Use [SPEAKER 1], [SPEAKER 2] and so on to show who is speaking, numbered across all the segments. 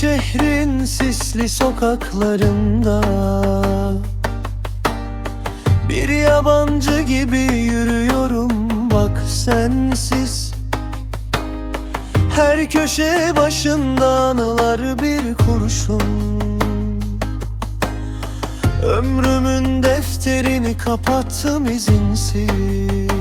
[SPEAKER 1] şehrin sisli sokaklarında Bir yabancı gibi yürüyorum bak sensiz. Her köşe başında anılar bir kurşun. Ömrümün defterini kapattım izinsiz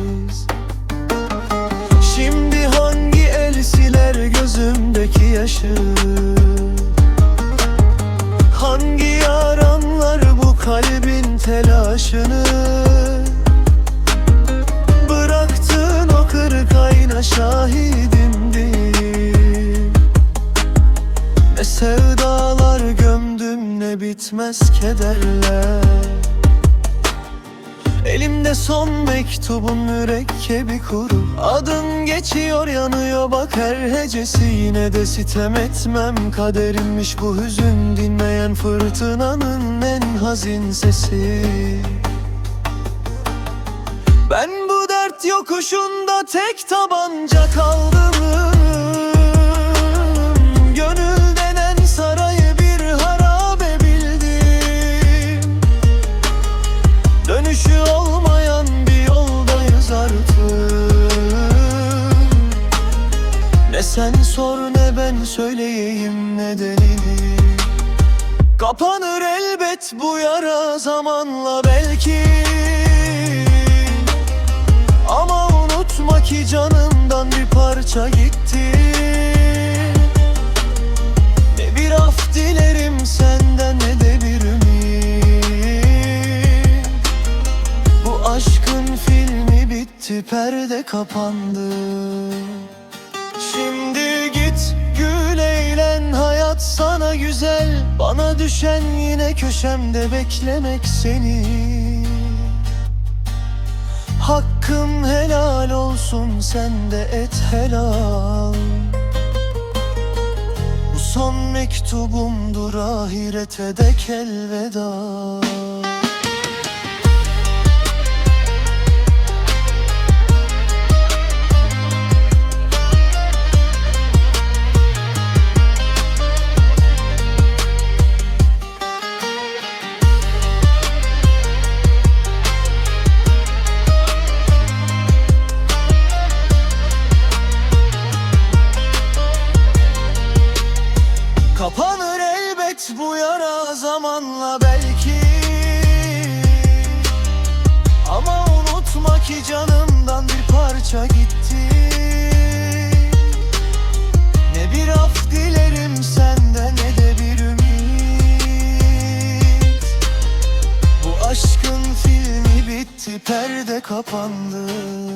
[SPEAKER 1] sevdalar gömdüm ne bitmez kederler. Elimde son mektubun mürekkebi kuru. Adın geçiyor yanıyor bak her hecesi. Yine de sitem etmem kaderimmiş bu hüzün. Dinmeyen fırtınanın en hazin sesi. Ben bu dert yokuşunda tek tabanca kaldım sen sor ne ben söyleyeyim nedenini Kapanır elbet bu yara zamanla belki. Ama unutma ki canımdan bir parça gitti. Ne bir af dilerim senden ne de bir ümit. Bu aşkın filmi bitti perde kapandı güzel Bana düşen yine köşemde beklemek seni. Hakkım helal olsun sen de et helal. Bu son mektubumdur ahirete dek elveda bu yara zamanla belki. Ama unutma ki canımdan bir parça gitti. Ne bir af dilerim senden ne de bir ümit. Bu aşkın filmi bitti perde kapandı